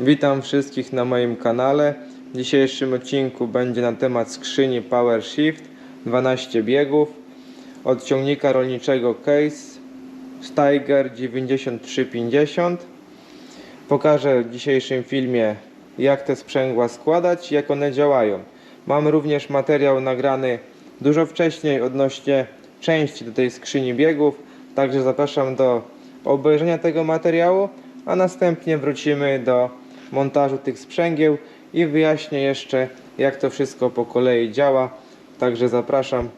Witam wszystkich na moim kanale. W dzisiejszym odcinku będzie na temat skrzyni Power Shift 12 biegów od ciągnika rolniczego Case Steiger 9350. Pokażę w dzisiejszym filmie jak te sprzęgła składać jak one działają. Mam również materiał nagrany dużo wcześniej odnośnie części do tej skrzyni biegów, także zapraszam do obejrzenia tego materiału, a następnie wrócimy do montażu tych sprzęgieł i wyjaśnię jeszcze jak to wszystko po kolei działa, także zapraszam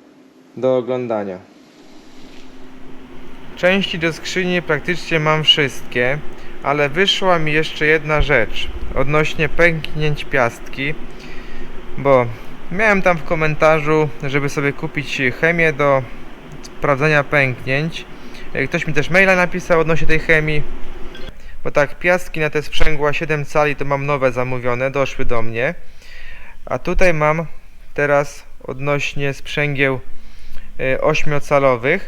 do oglądania. Części do skrzyni praktycznie mam wszystkie, ale wyszła mi jeszcze jedna rzecz odnośnie pęknięć piastki, bo miałem tam w komentarzu, żeby sobie kupić chemię do sprawdzania pęknięć. E, Ktoś mi też maila napisał odnośnie tej chemii, bo tak, piastki na te sprzęgła 7 cali to mam nowe zamówione, doszły do mnie. A tutaj mam teraz odnośnie sprzęgieł 8-calowych.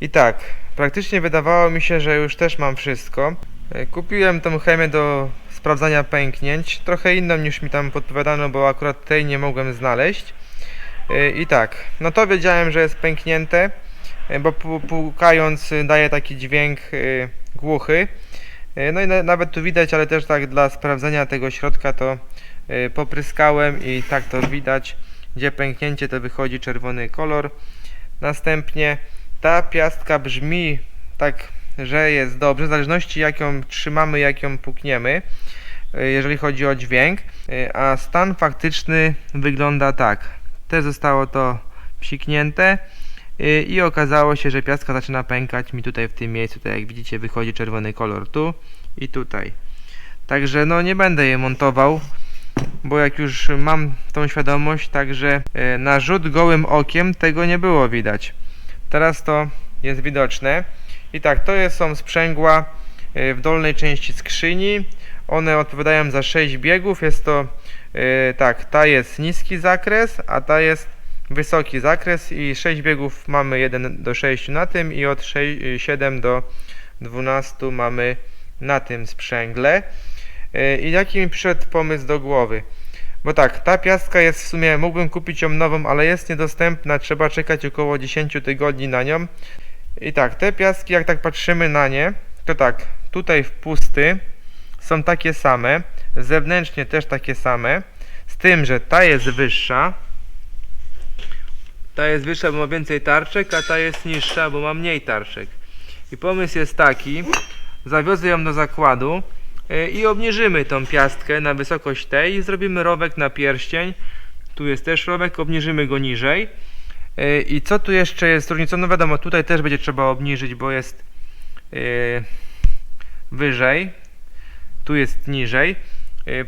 I tak, praktycznie wydawało mi się, że już też mam wszystko. E, Kupiłem tą chemię do sprawdzania pęknięć, trochę inną niż mi tam podpowiadano, bo akurat tej nie mogłem znaleźć. E, I tak, no to wiedziałem, że jest pęknięte, bo y, daje taki dźwięk y, głuchy. E, No i na, nawet tu widać, ale też tak dla sprawdzenia tego środka to y, popryskałem i tak to widać, gdzie pęknięcie to wychodzi czerwony kolor. Następnie ta piastka brzmi tak, że jest dobrze, w zależności jak ją trzymamy, jak ją pukniemy, y, jeżeli chodzi o dźwięk, a stan faktyczny wygląda tak. Też zostało to psiknięte i okazało się, że piastka zaczyna pękać mi tutaj w tym miejscu, tak jak widzicie wychodzi czerwony kolor tu i tutaj. Także no nie będę je montował, bo jak już mam tą świadomość, także y, na rzut gołym okiem tego nie było widać. Teraz to jest widoczne. I tak, to jest, są sprzęgła y, w dolnej części skrzyni. One odpowiadają za 6 biegów. Jest to y, tak, ta jest niski zakres, a ta jest wysoki zakres i 6 biegów mamy 1 do 6 na tym i od 6, y, 7 do 12 mamy na tym sprzęgle. Y, I jaki mi przyszedł pomysł do głowy? Bo tak, ta piastka jest w sumie, mógłbym kupić ją nową, ale jest niedostępna, trzeba czekać około 10 tygodni na nią. I tak, te piaski, jak tak patrzymy na nie, to tak, tutaj wpusty są takie same, zewnętrznie też takie same, z tym, że ta jest wyższa, ta jest wyższa, bo ma więcej tarczek, a ta jest niższa, bo ma mniej tarczek. I pomysł jest taki, zawiozę ją do zakładu yy, i obniżymy tą piastkę na wysokość tej i zrobimy rowek na pierścień. Tu jest też rowek, obniżymy go niżej. Yy, I co tu jeszcze jest różnicą? No wiadomo, tutaj też będzie trzeba obniżyć, bo jest yy, wyżej. Tu jest niżej.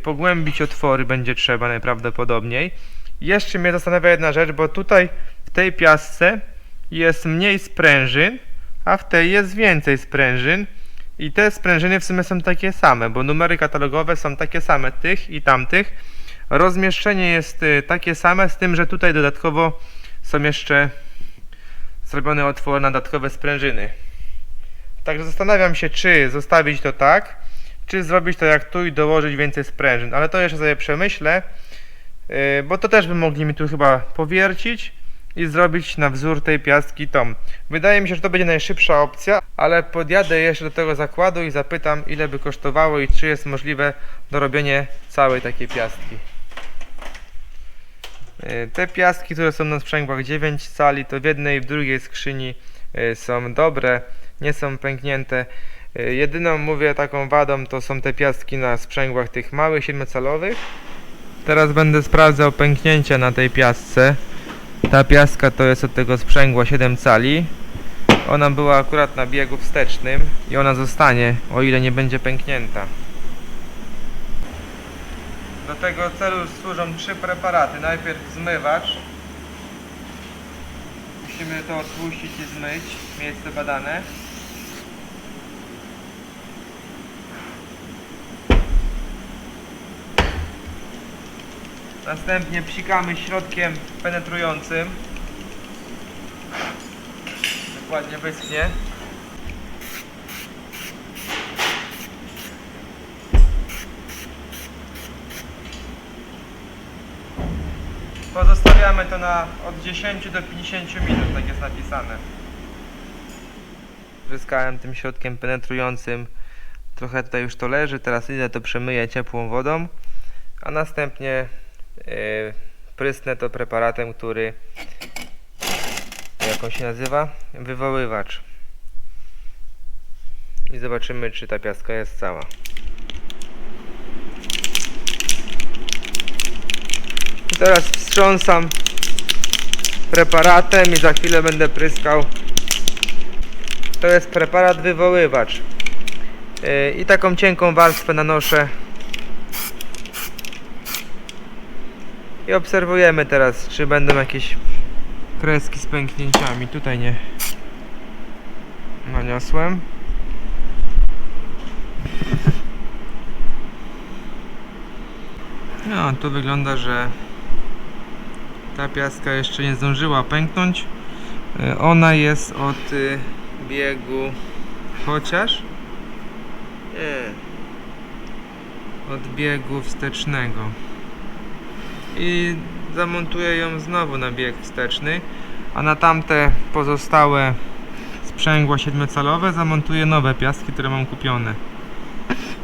Pogłębić otwory będzie trzeba najprawdopodobniej. Jeszcze mnie zastanawia jedna rzecz, bo tutaj w tej piasce jest mniej sprężyn, a w tej jest więcej sprężyn. I te sprężyny w sumie są takie same, bo numery katalogowe są takie same tych i tamtych. Rozmieszczenie jest y, takie same, z tym, że tutaj dodatkowo są jeszcze zrobione otwory na dodatkowe sprężyny. Także zastanawiam się, czy zostawić to tak, czy zrobić to jak tu i dołożyć więcej sprężyn. Ale to jeszcze sobie przemyślę, bo to też by mogli mi tu chyba powiercić i zrobić na wzór tej piastki tom. Wydaje mi się, że to będzie najszybsza opcja, ale podjadę jeszcze do tego zakładu i zapytam, ile by kosztowało i czy jest możliwe dorobienie całej takiej piastki. E, Te piastki, które są na sprzęgłach 9 cali, to w jednej i w drugiej skrzyni e, są dobre, nie są pęknięte. E, Jedyną, mówię, taką wadą to są te piastki na sprzęgłach tych małych 7-calowych. Teraz będę sprawdzał pęknięcia na tej piastce. Ta piastka to jest od tego sprzęgła 7 cali. Ona była akurat na biegu wstecznym i ona zostanie, o ile nie będzie pęknięta. Do tego celu służą trzy preparaty. Najpierw zmywacz. Musimy to odpuścić i zmyć miejsce badane. Następnie psikamy środkiem penetrującym. Dokładnie wyschnie. Pozostawiamy to na od 10 do 50 minut, tak jest napisane. Zyskałem tym środkiem penetrującym trochę tutaj już to leży, teraz idę to przemyję ciepłą wodą, a następnie prysnę to preparatem, który jak on się nazywa? Wywoływacz. I zobaczymy, czy ta piaska jest cała. I teraz wstrząsam preparatem i za chwilę będę pryskał. To jest preparat wywoływacz. Yy, I taką cienką warstwę nanoszę. I obserwujemy teraz, czy będą jakieś kreski z pęknięciami. Tutaj nie naniosłem. No, tu wygląda, że ta piaska jeszcze nie zdążyła pęknąć. Y, Ona jest od y, biegu chociaż nie od biegu wstecznego i zamontuję ją znowu na bieg wsteczny a na tamte pozostałe sprzęgła siedmiocalowe zamontuję nowe piaski, które mam kupione.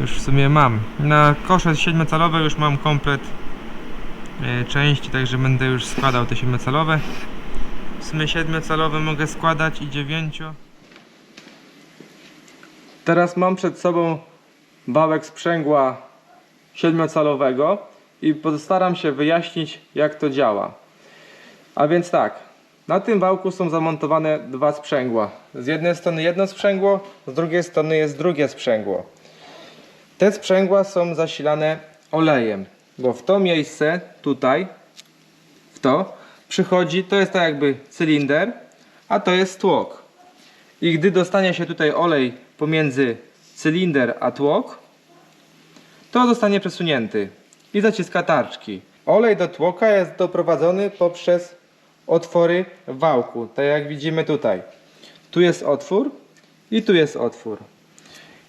Już w sumie mam. Na kosze siedmiocalowe już mam komplet e, części, także będę już składał te siedmiocalowe. W sumie siedmiocalowe mogę składać i dziewięcio. Teraz mam przed sobą wałek sprzęgła siedmiocalowego i postaram się wyjaśnić jak to działa. A więc tak, na tym wałku są zamontowane dwa sprzęgła. Z jednej strony jedno sprzęgło, z drugiej strony jest drugie sprzęgło. Te sprzęgła są zasilane olejem, bo w to miejsce tutaj, w to, przychodzi, to jest tak jakby cylinder, a to jest tłok. I gdy dostanie się tutaj olej pomiędzy cylinder a tłok, to zostanie przesunięty i zaciska tarczki. Olej do tłoka jest doprowadzony poprzez otwory wałku, tak jak widzimy tutaj. Tu jest otwór i tu jest otwór.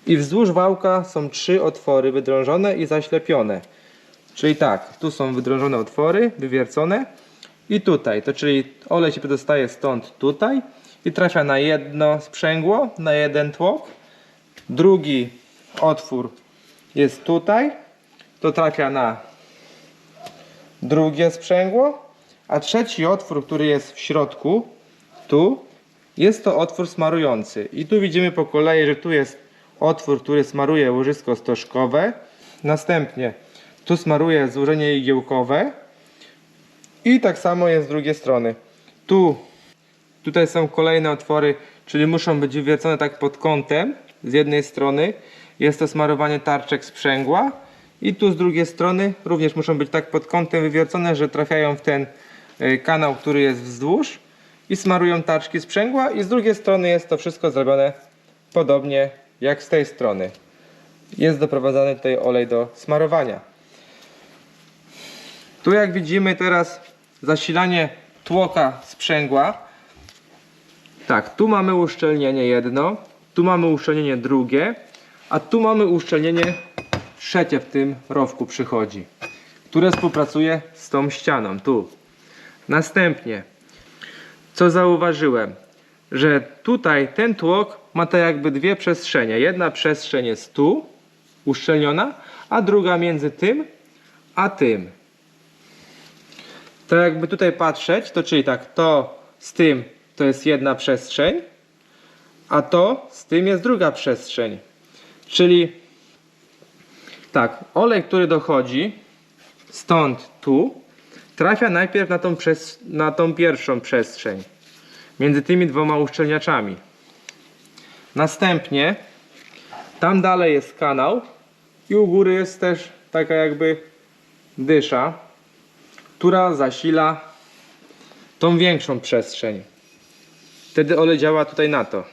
I wzdłuż wałka są trzy otwory wydrążone i zaślepione. Czyli tak, tu są wydrążone otwory, wywiercone i tutaj, to czyli olej się przedostaje stąd tutaj i trafia na jedno sprzęgło, na jeden tłok. Drugi otwór jest tutaj, to trafia na drugie sprzęgło, a trzeci otwór, który jest w środku, tu, jest to otwór smarujący. I tu widzimy po kolei, że tu jest otwór, który smaruje łożysko stożkowe. Następnie tu smaruje złożenie igiełkowe. I tak samo jest z drugiej strony. Tu, tutaj są kolejne otwory, czyli muszą być wywiercone tak pod kątem. Z jednej strony jest to smarowanie tarczek sprzęgła. I tu z drugiej strony również muszą być tak pod kątem wywiercone, że trafiają w ten y, kanał, który jest wzdłuż i smarują tarczki sprzęgła i z drugiej strony jest to wszystko zrobione podobnie jak z tej strony. Jest doprowadzany tutaj olej do smarowania. Tu jak widzimy teraz zasilanie tłoka sprzęgła. Tak, tu mamy uszczelnienie jedno, tu mamy uszczelnienie drugie, a tu mamy uszczelnienie trzecie w tym rowku przychodzi, które współpracuje z tą ścianą, tu. Następnie, co zauważyłem, że tutaj ten tłok ma tak jakby dwie przestrzenie. Jedna przestrzeń jest tu, uszczelniona, a druga między tym a tym. To jakby tutaj patrzeć, to czyli tak, to z tym to jest jedna przestrzeń, a to z tym jest druga przestrzeń. Czyli tak, olej, który dochodzi stąd tu, trafia najpierw na tą, przes- na tą pierwszą przestrzeń między tymi dwoma uszczelniaczami. Następnie tam dalej jest kanał i u góry jest też taka jakby dysza, która zasila tą większą przestrzeń. Wtedy olej działa tutaj na to.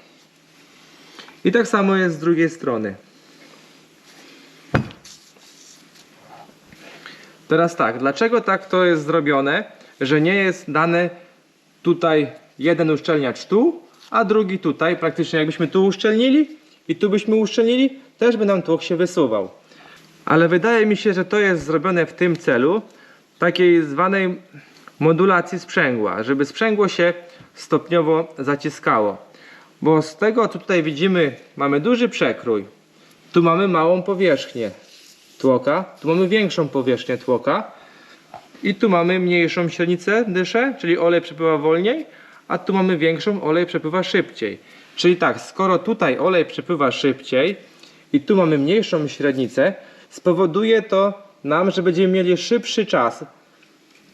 I tak samo jest z drugiej strony. Teraz tak, dlaczego tak to jest zrobione, że nie jest dane tutaj jeden uszczelniacz tu, a drugi tutaj, praktycznie jakbyśmy tu uszczelnili i tu byśmy uszczelnili, też by nam tłok się wysuwał. Ale wydaje mi się, że to jest zrobione w tym celu, takiej zwanej modulacji sprzęgła, żeby sprzęgło się stopniowo zaciskało. Bo z tego tutaj widzimy, mamy duży przekrój. Tu mamy małą powierzchnię tłoka, tu mamy większą powierzchnię tłoka i tu mamy mniejszą średnicę dyszę, czyli olej przepływa wolniej, a tu mamy większą, olej przepływa szybciej. Czyli tak, skoro tutaj olej przepływa szybciej i tu mamy mniejszą średnicę, spowoduje to nam, że będziemy mieli szybszy czas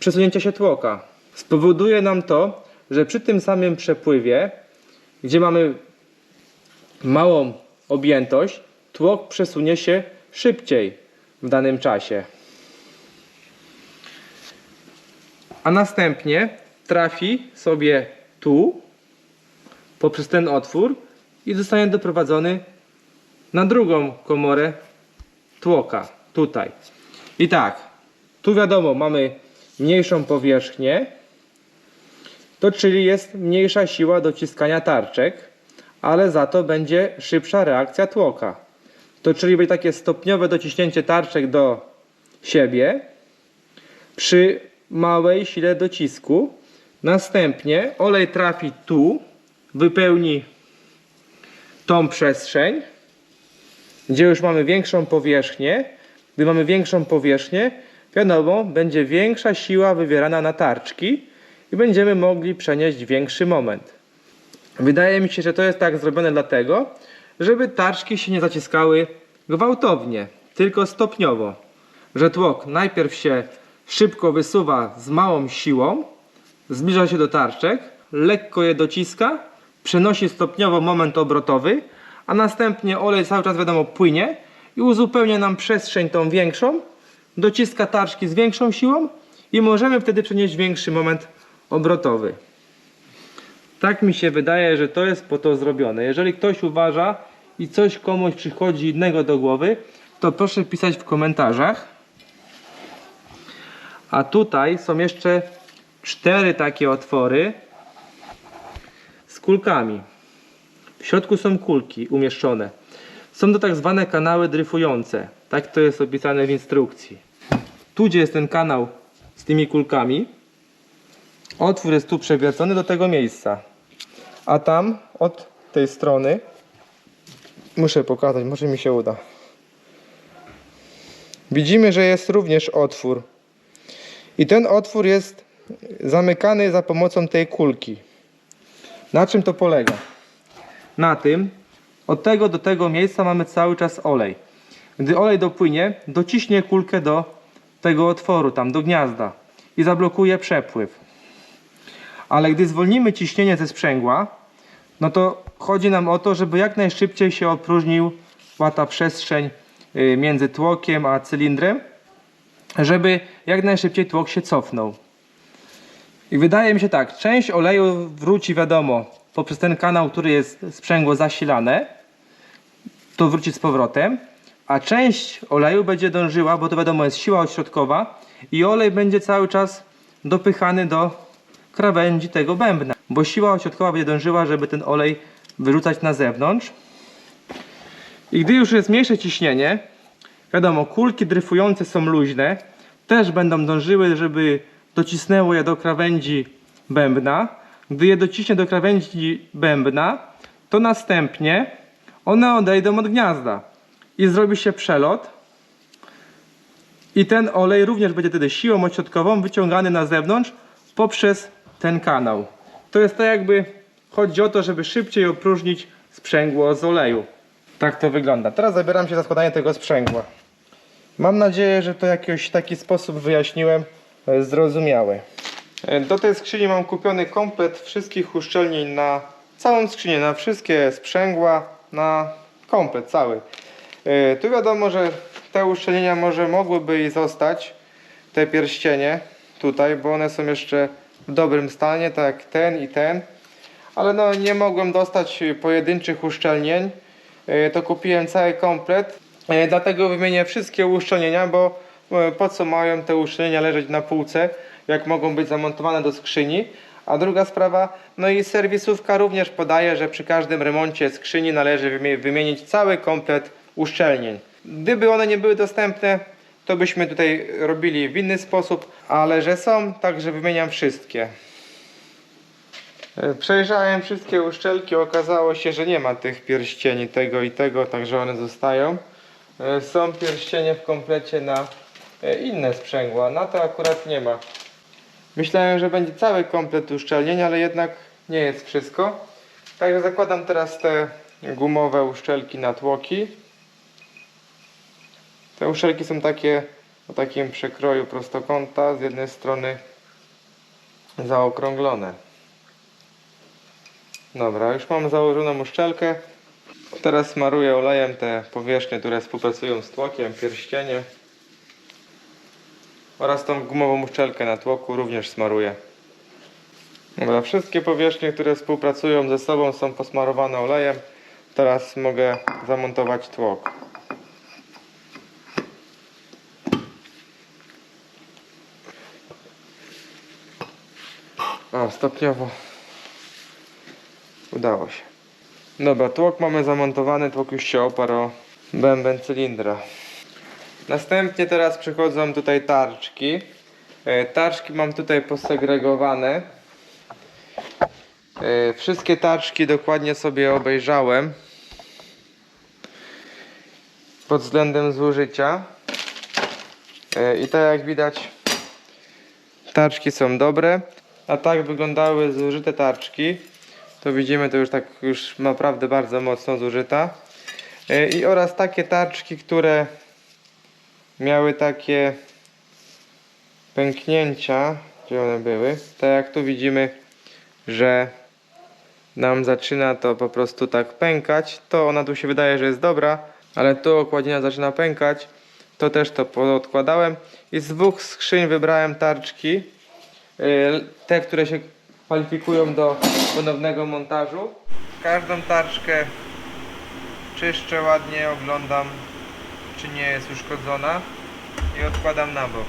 przesunięcia się tłoka. Spowoduje nam to, że przy tym samym przepływie, gdzie mamy małą objętość, tłok przesunie się szybciej w danym czasie. A następnie trafi sobie tu poprzez ten otwór i zostanie doprowadzony na drugą komorę tłoka, tutaj. I tak, tu wiadomo, mamy mniejszą powierzchnię, to czyli jest mniejsza siła dociskania tarczek, ale za to będzie szybsza reakcja tłoka. To czyli takie stopniowe dociśnięcie tarczek do siebie przy małej sile docisku. Następnie olej trafi tu, wypełni tą przestrzeń, gdzie już mamy większą powierzchnię. Gdy mamy większą powierzchnię, wiadomo, będzie większa siła wywierana na tarczki i będziemy mogli przenieść większy moment. Wydaje mi się, że to jest tak zrobione dlatego, żeby tarczki się nie zaciskały gwałtownie, tylko stopniowo. Że tłok najpierw się szybko wysuwa z małą siłą, zbliża się do tarczek, lekko je dociska, przenosi stopniowo moment obrotowy, a następnie olej cały czas wiadomo płynie i uzupełnia nam przestrzeń tą większą, dociska tarczki z większą siłą i możemy wtedy przenieść większy moment obrotowy. Tak mi się wydaje, że to jest po to zrobione. Jeżeli ktoś uważa i coś komuś przychodzi innego do głowy, to proszę pisać w komentarzach. A tutaj są jeszcze cztery takie otwory z kulkami. W środku są kulki umieszczone. Są to tak zwane kanały dryfujące. Tak to jest opisane w instrukcji. Tu gdzie jest ten kanał z tymi kulkami, otwór jest tu przewiercony do tego miejsca. A tam od tej strony muszę pokazać, może mi się uda. Widzimy, że jest również otwór. I ten otwór jest zamykany za pomocą tej kulki. Na czym to polega? Na tym, od tego do tego miejsca mamy cały czas olej. Gdy olej dopłynie, dociśnie kulkę do tego otworu, tam do gniazda i zablokuje przepływ. Ale gdy zwolnimy ciśnienie ze sprzęgła, no to chodzi nam o to, żeby jak najszybciej się opróżnił ta przestrzeń y, między tłokiem a cylindrem, żeby jak najszybciej tłok się cofnął. I wydaje mi się tak, część oleju wróci wiadomo poprzez ten kanał, który jest sprzęgło zasilane, to wróci z powrotem, a część oleju będzie dążyła, bo to wiadomo jest siła odśrodkowa i olej będzie cały czas dopychany do krawędzi tego bębna, bo siła ośrodkowa będzie dążyła, żeby ten olej wyrzucać na zewnątrz. I gdy już jest mniejsze ciśnienie, wiadomo, kulki dryfujące są luźne, też będą dążyły, żeby docisnęło je do krawędzi bębna. Gdy je dociśnie do krawędzi bębna, to następnie one odejdą od gniazda i zrobi się przelot. I ten olej również będzie wtedy siłą odśrodkową wyciągany na zewnątrz poprzez ten kanał. To jest tak jakby chodzi o to, żeby szybciej opróżnić sprzęgło z oleju. Tak to wygląda. Teraz zabieram się za składanie tego sprzęgła. Mam nadzieję, że to jakiś taki sposób wyjaśniłem e, zrozumiały. E, Do tej skrzyni mam kupiony komplet wszystkich uszczelnień na całą skrzynię, na wszystkie sprzęgła, na komplet cały. E, Tu wiadomo, że te uszczelnienia może mogłyby i zostać, te pierścienie tutaj, bo one są jeszcze w dobrym stanie, tak jak ten i ten. Ale no nie mogłem dostać pojedynczych uszczelnień, E, to kupiłem cały komplet. E, Dlatego wymienię wszystkie uszczelnienia, bo e, po co mają te uszczelnienia leżeć na półce, jak mogą być zamontowane do skrzyni. A druga sprawa, no i serwisówka również podaje, że przy każdym remoncie skrzyni należy wymie- wymienić cały komplet uszczelnień. Gdyby one nie były dostępne, to byśmy tutaj robili w inny sposób, ale że są, także wymieniam wszystkie. E, Przejrzałem wszystkie uszczelki, okazało się, że nie ma tych pierścieni tego i tego, także one zostają. E, Są pierścienie w komplecie na e, inne sprzęgła, na to akurat nie ma. Myślałem, że będzie cały komplet uszczelnień, ale jednak nie jest wszystko. Także zakładam teraz te gumowe uszczelki na tłoki. Te uszczelki są takie o takim przekroju prostokąta, z jednej strony zaokrąglone. Dobra, już mam założoną uszczelkę. Teraz smaruję olejem te powierzchnie, które współpracują z tłokiem, pierścienie. Oraz tą gumową uszczelkę na tłoku również smaruję. Dobra, wszystkie powierzchnie, które współpracują ze sobą są posmarowane olejem. Teraz mogę zamontować tłok. O, stopniowo udało się. Dobra, tłok mamy zamontowany, tłok już się oparł o bęben cylindra. Następnie teraz przychodzą tutaj tarczki. E, Tarczki mam tutaj posegregowane. E, Wszystkie tarczki dokładnie sobie obejrzałem pod względem zużycia. E, I tak jak widać, tarczki są dobre. A tak wyglądały zużyte tarczki. To widzimy, to już tak już naprawdę bardzo mocno zużyta. E, I oraz takie tarczki, które miały takie pęknięcia, gdzie one były. Tak jak tu widzimy, że nam zaczyna to po prostu tak pękać, to ona tu się wydaje, że jest dobra, ale tu okładina zaczyna pękać, to też to podkładałem i z dwóch skrzyń wybrałem tarczki, yy, te, które się kwalifikują do ponownego montażu. Każdą tarczkę czyszczę ładnie, oglądam czy nie jest uszkodzona i odkładam na bok.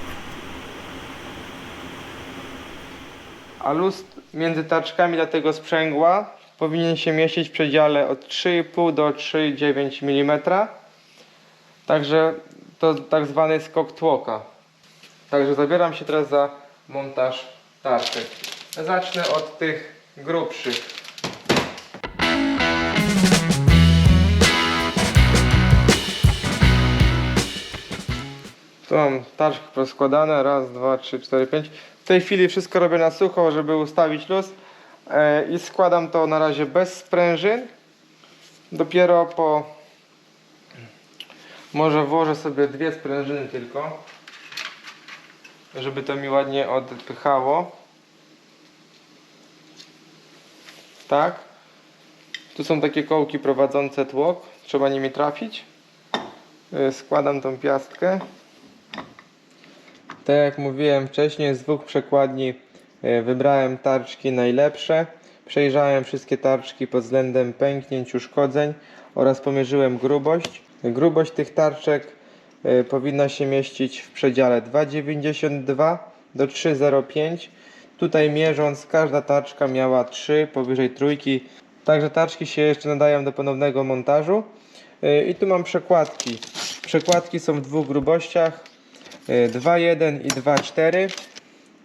A luz między tarczkami dla tego sprzęgła powinien się mieścić w przedziale od 3,5 do 3,9 mm. Także to tak zwany skok tłoka. Także zabieram się teraz za montaż tarczek. Zacznę od tych grubszych. Mam tarczki poskładane, raz, dwa, trzy, cztery, pięć. W tej chwili wszystko robię na sucho, żeby ustawić luz e, i składam to na razie bez sprężyn. Dopiero po... Może włożę sobie dwie sprężyny tylko, żeby to mi ładnie odpychało. Tak. Tu są takie kołki prowadzące tłok, trzeba nimi trafić. E, Składam tą piastkę. Tak jak mówiłem wcześniej, z dwóch przekładni e, wybrałem tarczki najlepsze. Przejrzałem wszystkie tarczki pod względem pęknięć, uszkodzeń oraz pomierzyłem grubość. Grubość tych tarczek e, powinna się mieścić w przedziale 2,92 do 3,05. Tutaj mierząc, każda tarczka miała 3 powyżej trójki. Także tarczki się jeszcze nadają do ponownego montażu. E, I tu mam przekładki. Przekładki są w dwóch grubościach. Y, 2.1 i 2.4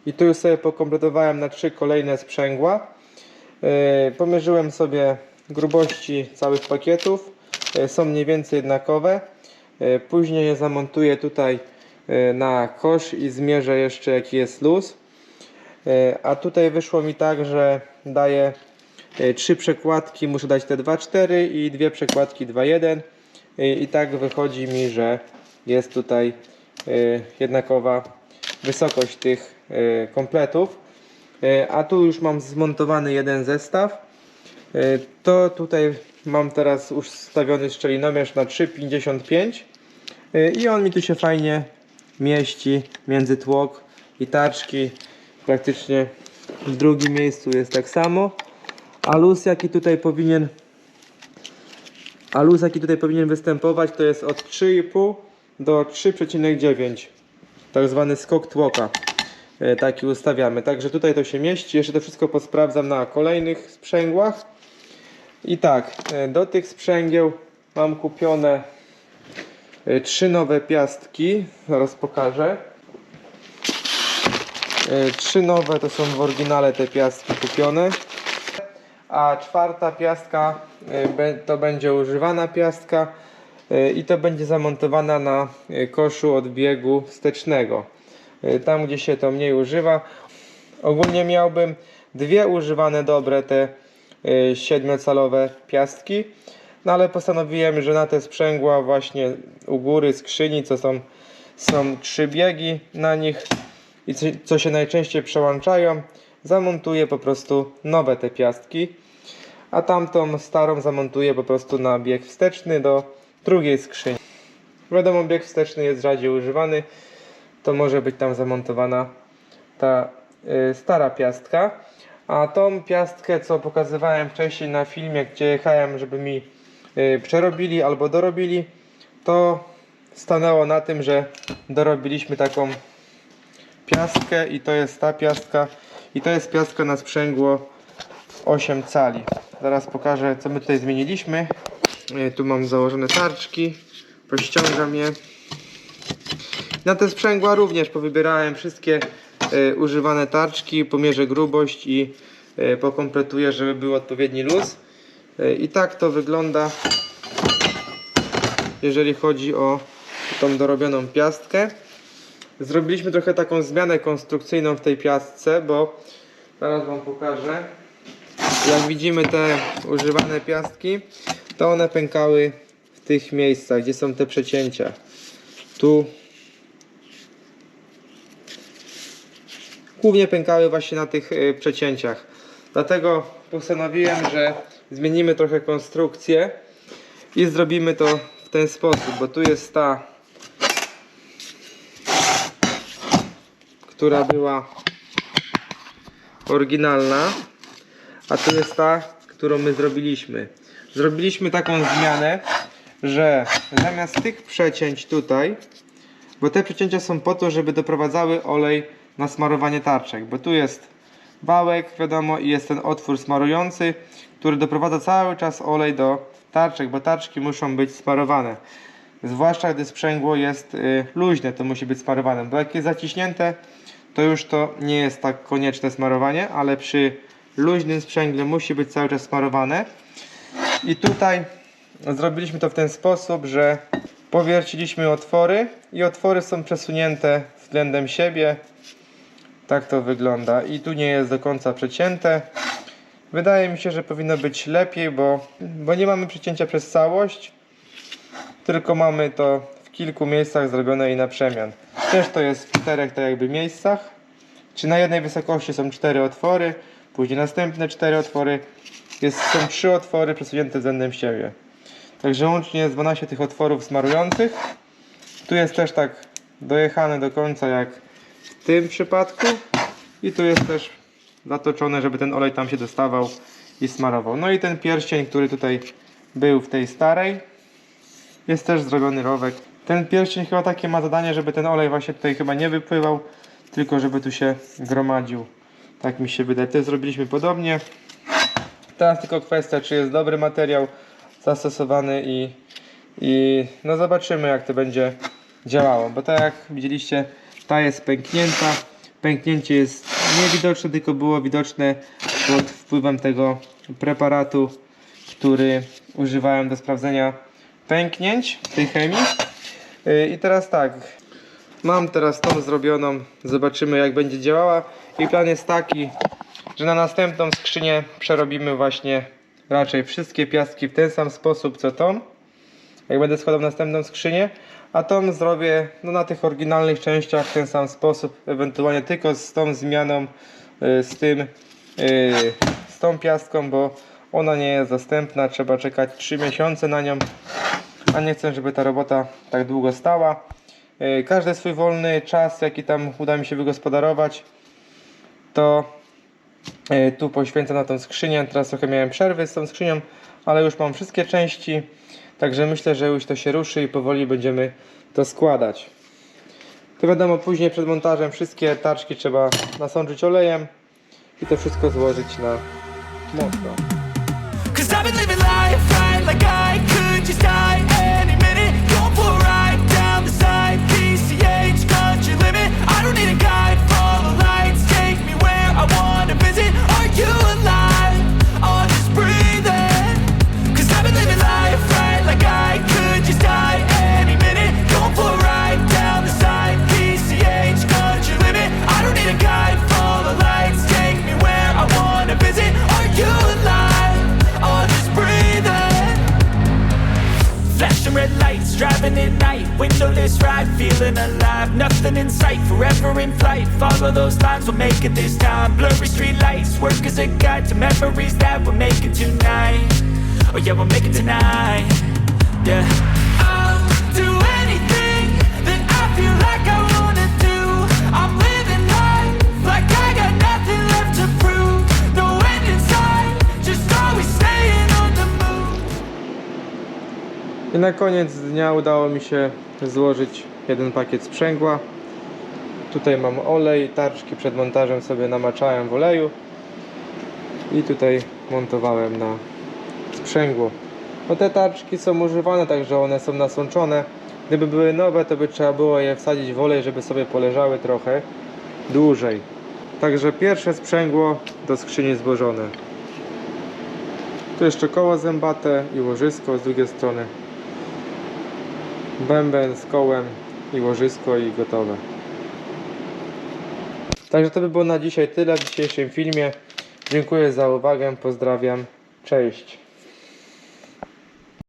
i tu już sobie pokompletowałem na trzy kolejne sprzęgła Y, pomierzyłem sobie grubości całych pakietów Y, są mniej więcej jednakowe Y, później je zamontuję tutaj y, na kosz i zmierzę jeszcze jaki jest luz Y, a tutaj wyszło mi tak, że daję y, trzy przekładki muszę dać te 2.4 i dwie przekładki 2.1 Y, i tak wychodzi mi, że jest tutaj jednakowa wysokość tych kompletów. A tu już mam zmontowany jeden zestaw. To tutaj mam teraz ustawiony szczelinomierz na 3,55 Y, i on mi tu się fajnie mieści między tłok i tarczki. Praktycznie w drugim miejscu jest tak samo. A luz jaki tutaj powinien a luz jaki tutaj powinien występować to jest od 3,5 do 3,9 tak zwany skok tłoka E, taki ustawiamy. Także tutaj to się mieści. Jeszcze to wszystko posprawdzam na kolejnych sprzęgłach. I tak e, do tych sprzęgieł mam kupione y, trzy nowe piastki, zaraz pokażę. Y, Trzy nowe to są w oryginale te piastki kupione. A czwarta piastka be- to będzie używana piastka y, i to będzie zamontowana na koszu od biegu wstecznego. Tam gdzie się to mniej używa. Ogólnie miałbym dwie używane dobre te siedmiocalowe piastki. No ale postanowiłem, że na te sprzęgła właśnie u góry skrzyni, co są, są trzy biegi na nich i co, się najczęściej przełączają, zamontuję po prostu nowe te piastki, a tamtą starą zamontuję po prostu na bieg wsteczny do drugiej skrzyni. Wiadomo, bieg wsteczny jest rzadziej używany, to może być tam zamontowana ta y, stara piastka. A tą piastkę, co pokazywałem wcześniej na filmie, gdzie jechałem, żeby mi y, przerobili albo dorobili, to stanęło na tym, że dorobiliśmy taką piastkę i to jest ta piastka i to jest piastka na sprzęgło 8 cali. Zaraz pokażę co my tutaj zmieniliśmy. Y, Tu mam założone tarczki, pościągam je. Na te sprzęgła również powybierałem wszystkie y, używane tarczki, pomierzę grubość i y, pokompletuję, żeby był odpowiedni luz. I tak to wygląda, jeżeli chodzi o tą dorobioną piastkę. Zrobiliśmy trochę taką zmianę konstrukcyjną w tej piastce, bo zaraz Wam pokażę. Jak widzimy te używane piastki, to one pękały w tych miejscach, gdzie są te przecięcia. Tu głównie pękały właśnie na tych y, przecięciach. Dlatego postanowiłem, że zmienimy trochę konstrukcję i zrobimy to w ten sposób, bo tu jest ta, która była oryginalna, a tu jest ta, którą my zrobiliśmy. Zrobiliśmy taką zmianę, że zamiast tych przecięć tutaj, bo te przecięcia są po to, żeby doprowadzały olej na smarowanie tarczek, bo tu jest wałek, wiadomo, i jest ten otwór smarujący, który doprowadza cały czas olej do tarczek, bo tarczki muszą być smarowane. Zwłaszcza gdy sprzęgło jest y, luźne, to musi być smarowane, bo jak jest zaciśnięte, to już to nie jest tak konieczne smarowanie, ale przy luźnym sprzęgle musi być cały czas smarowane. I tutaj zrobiliśmy to w ten sposób, że powierciliśmy otwory i otwory są przesunięte względem siebie. Tak to wygląda. I tu nie jest do końca przecięte. Wydaje mi się, że powinno być lepiej, bo, bo nie mamy przecięcia przez całość, tylko mamy to w kilku miejscach zrobione i na przemian. Też to jest w czterech tak jakby miejscach. Czy na jednej wysokości są cztery otwory, później następne cztery otwory. Jest, są trzy otwory przesunięte względem siebie. Także łącznie jest 12 tych otworów smarujących. Tu jest też tak dojechane do końca jak w tym przypadku. I tu jest też zatoczone, żeby ten olej tam się dostawał i smarował. No i ten pierścień, który tutaj był w tej starej, jest też zrobiony rowek. Ten pierścień chyba takie ma zadanie, żeby ten olej właśnie tutaj chyba nie wypływał, tylko żeby tu się gromadził. Tak mi się wydaje. To zrobiliśmy podobnie. Teraz tylko kwestia, czy jest dobry materiał zastosowany i, i no zobaczymy jak to będzie działało. Bo tak jak widzieliście, ta jest pęknięta. Pęknięcie jest niewidoczne, tylko było widoczne pod wpływem tego preparatu, który używałem do sprawdzenia pęknięć tej chemii. Yy, I teraz tak, mam teraz tą zrobioną, zobaczymy jak będzie działała. I plan jest taki, że na następną skrzynię przerobimy właśnie raczej wszystkie piastki w ten sam sposób co tą, jak będę składał następną skrzynię, a tą zrobię no, na tych oryginalnych częściach w ten sam sposób, ewentualnie tylko z tą zmianą, y, z tym, y, z tą piastką, bo ona nie jest dostępna, trzeba czekać 3 miesiące na nią, a nie chcę, żeby ta robota tak długo stała. Y, Każdy swój wolny czas, jaki tam uda mi się wygospodarować, to y, tu poświęcam na tą skrzynię. Teraz trochę miałem przerwy z tą skrzynią, ale już mam wszystkie części. Także myślę, że już to się ruszy i powoli będziemy to składać. To wiadomo, później przed montażem wszystkie tarczki trzeba nasączyć olejem i to wszystko złożyć na mocno. Like I could just die we'll make it this time. Blurry street lights, work as a guide to memories that we're making tonight. Oh yeah, we'll make it tonight. Yeah. No. I na koniec dnia udało mi się złożyć jeden pakiet sprzęgła. Tutaj mam olej, tarczki przed montażem sobie namaczałem w oleju i tutaj montowałem na sprzęgło. No te tarczki są używane, także one są nasączone. Gdyby były nowe, to by trzeba było je wsadzić w olej, żeby sobie poleżały trochę dłużej. Także pierwsze sprzęgło do skrzyni złożone. Tu jeszcze koło zębate i łożysko z drugiej strony. Bęben z kołem i łożysko i gotowe. Także to by było na dzisiaj tyle w dzisiejszym filmie. Dziękuję za uwagę, pozdrawiam, cześć.